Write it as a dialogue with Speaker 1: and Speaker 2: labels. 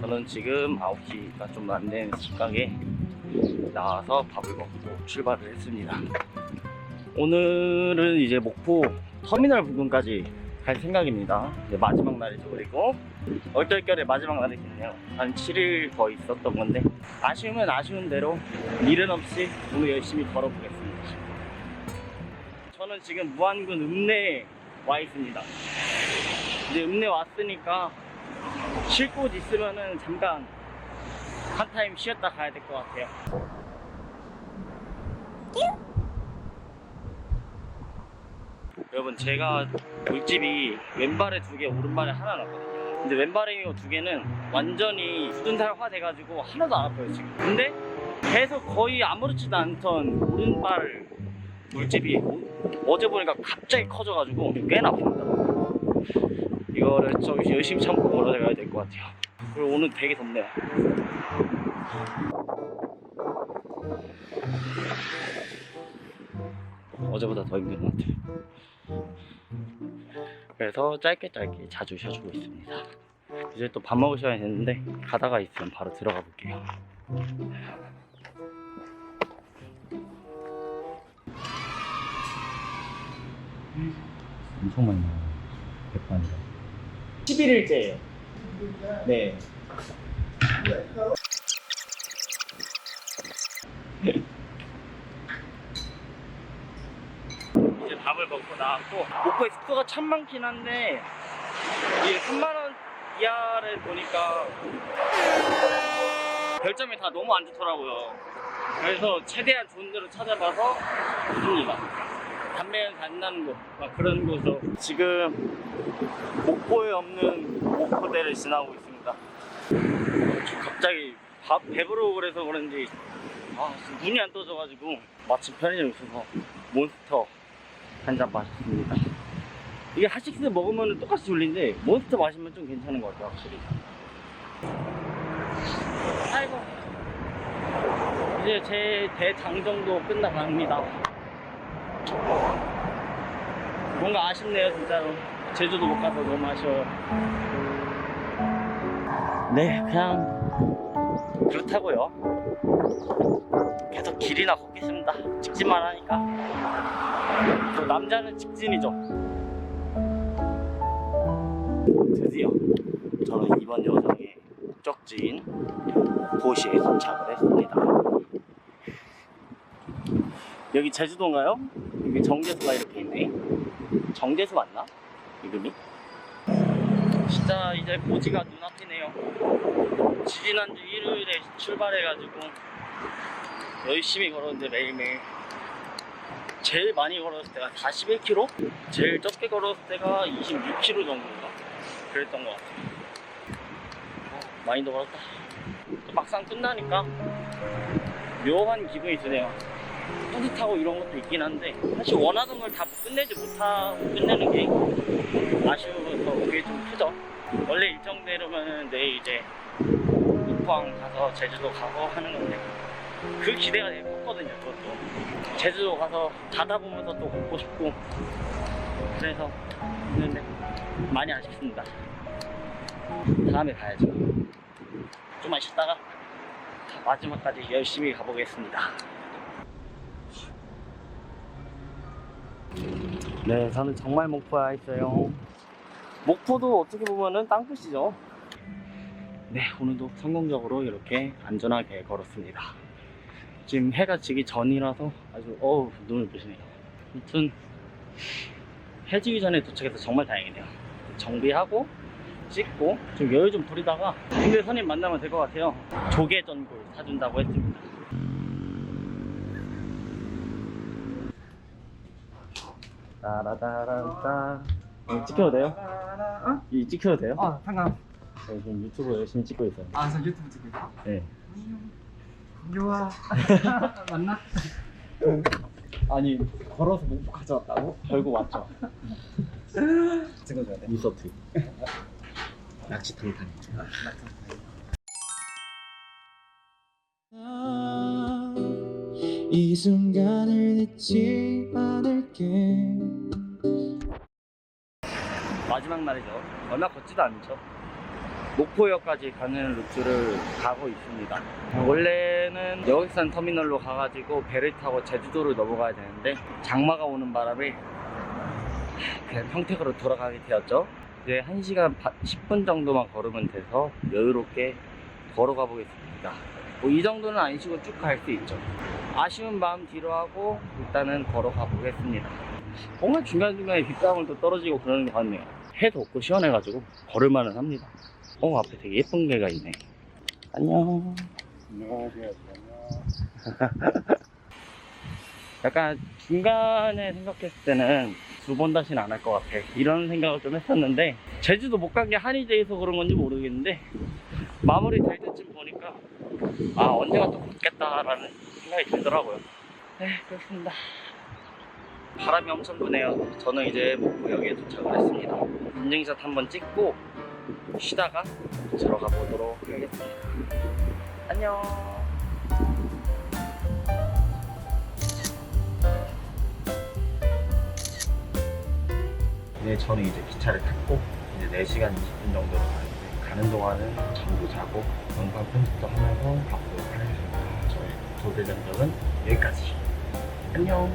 Speaker 1: 저는 지금 9시가 좀안 되는 시각에 나와서 밥을 먹고 출발을 했습니다. 오늘은 이제 목포 터미널 부근까지 갈 생각입니다. 마지막 날이죠. 그리고 얼떨결에 마지막 날이겠네요. 한 7일 더 있었던 건데 아쉬우면 아쉬운 대로 미련 없이 오늘 열심히 걸어보겠습니다. 저는 지금 무안군 읍내에 와 있습니다. 이제 읍내 왔으니까 쉴 곳 있으면은 잠깐 한 타임 쉬었다 가야 될 것 같아요. 여러분 제가 물집이 왼발에 두 개, 오른발에 하나 났거든요. 근데 왼발에 두 개는 완전히 굳은살화 돼가지고 하나도 안 아파요 지금. 근데 계속 거의 아무렇지도 않던 오른발 물집이 오- 어제 보니까 갑자기 커져가지고 꽤나 아픕니다. 이거를 좀 열심히 참고 걸어가야 될 것 같아요. 그리고 오늘 되게 덥네요. 어제보다 더 힘든 것 같아요. 그래서 짧게 짧게 자주 쉬어주고 있습니다. 이제 또밥 시간이 됐는데 가다가 있으면 바로 들어가 볼게요. 엄청 많이 나와요. 백반이요. 11일째예요. 네. 이제 밥을 먹고 나왔고 목포에 숙소가 참 많긴 한데 이게 3만 원 이하를 보니까 별점이 다 너무 안 좋더라고요. 그래서 최대한 좋은 데로 찾아봐서 있습니다. 담배는 안 나는 곳, 막 그런 곳으로 지금 목포에 없는 목포대를 지나고 있습니다. 저 갑자기 밥 배부르고 그래서 그런지 아, 눈이 안 떠져가지고 마침 편의점 있어서 몬스터 한 잔 마셨습니다. 이게 하식스 먹으면 똑같이 졸린데 몬스터 마시면 좀 괜찮은 것 같아요, 확실히. 아이고. 이제 제 대장정도 끝나갑니다. 뭔가 아쉽네요, 진짜로. 제주도 못 가서 너무 아쉬워요. 네, 그냥 그렇다고요. 계속 길이나 걷겠습니다. 직진만 하니까. 또 남자는 직진이죠. 드디어 저는 이번 여정의 목적지인 도시에 도착을 했습니다. 여기 제주도인가요? 여기 정제수가 이렇게 있네. 정제수 맞나? 이름이? 진짜 이제 고지가 눈앞이네요. 지지난주 일요일에 출발해가지고 열심히 걸었는데 매일매일 제일 많이 걸었을 때가 41km? 제일 적게 걸었을 때가 26km 정도인가? 그랬던 것 같아요. 어, 많이 더 걸었다. 또 막상 끝나니까 묘한 기분이 드네요. 뿌듯하고 이런 것도 있긴 한데 사실 원하던 걸 다 끝내지 못하고 끝내는 게 아쉬워서 그게 좀 크죠. 원래 일정대로면 내일 이제 육포항 가서 제주도 가고 하는 건데 그 기대가 되게 컸거든요. 저도 제주도 가서 자다 보면서 또 걷고 싶고 그래서 했는데 많이 아쉽습니다. 다음에 가야죠. 좀만 쉬다가 마지막까지 열심히 가보겠습니다. 네, 저는 정말 목포에 와 있어요. 목포도 어떻게 보면은 땅끝이죠. 네, 오늘도 성공적으로 이렇게 안전하게 걸었습니다. 지금 해가 지기 전이라서 아주 어우 눈을 부시네요. 아무튼 해지기 전에 도착해서 정말 다행이네요. 정비하고 찍고 좀 여유 좀 부리다가 근데 선임 만나면 될 것 같아요. 조개 전골 사준다고 했습니다. 따라따란따 이거 찍혀도 돼요?
Speaker 2: 어?
Speaker 1: 이 찍혀도 돼요?
Speaker 2: 어, 상관.
Speaker 1: 저 지금 유튜브 열심히 찍고 있어요.
Speaker 2: 아, 저 유튜브 찍고 있어.
Speaker 1: 네.
Speaker 2: 좋아. 맞나?
Speaker 1: 아니 걸어서 목포 가져왔다고? 결국 왔죠.
Speaker 2: 찍어줘야 돼.
Speaker 1: 리서트. 낚시 탕탕.
Speaker 3: 이 순간을 잊지 않을 게
Speaker 1: 마지막 날이죠. 얼마 걷지도 않죠. 목포역까지 가는 루트를 가고 있습니다. 원래는 여객선 터미널로 가가지고 배를 타고 제주도를 넘어가야 되는데 장마가 오는 바람에 그냥 평택으로 돌아가게 되었죠. 이제 1시간 10분 정도만 걸으면 돼서 여유롭게 걸어가 보겠습니다. 뭐 이 정도는 안 쉬고 쭉 갈 수 있죠. 아쉬운 마음 뒤로 하고 일단은 걸어가 보겠습니다. 뭔가 중간중간에 빗방울도 떨어지고 그러는 것 같네요. 해도 없고 시원해가지고 걸을만은 합니다. 어 앞에 되게 예쁜 개가 있네. 안녕.
Speaker 2: 안녕하세요.
Speaker 1: 약간 중간에 생각했을 때는 두 번 다시는 안 할 것 같아. 이런 생각을 좀 했었는데 제주도 못 간 게 한이 돼서 그런 건지 모르겠는데 마무리 될 때쯤 보니까 아 언젠가 또 갔겠다라는 생각이 들더라고요. 네 그렇습니다. 바람이 엄청 부네요. 저는 이제 목포역에 도착을 했습니다. 인증샷 한번 찍고 쉬다가 들어가 보도록 하겠습니다. 안녕. 네, 저는 이제 기차를 탔고 이제 4시간 20분 정도로 가는데 가는 동안은 잠도 자고 영상 편집도 하면서 가보도 도대 전적은 여기까지. 안녕.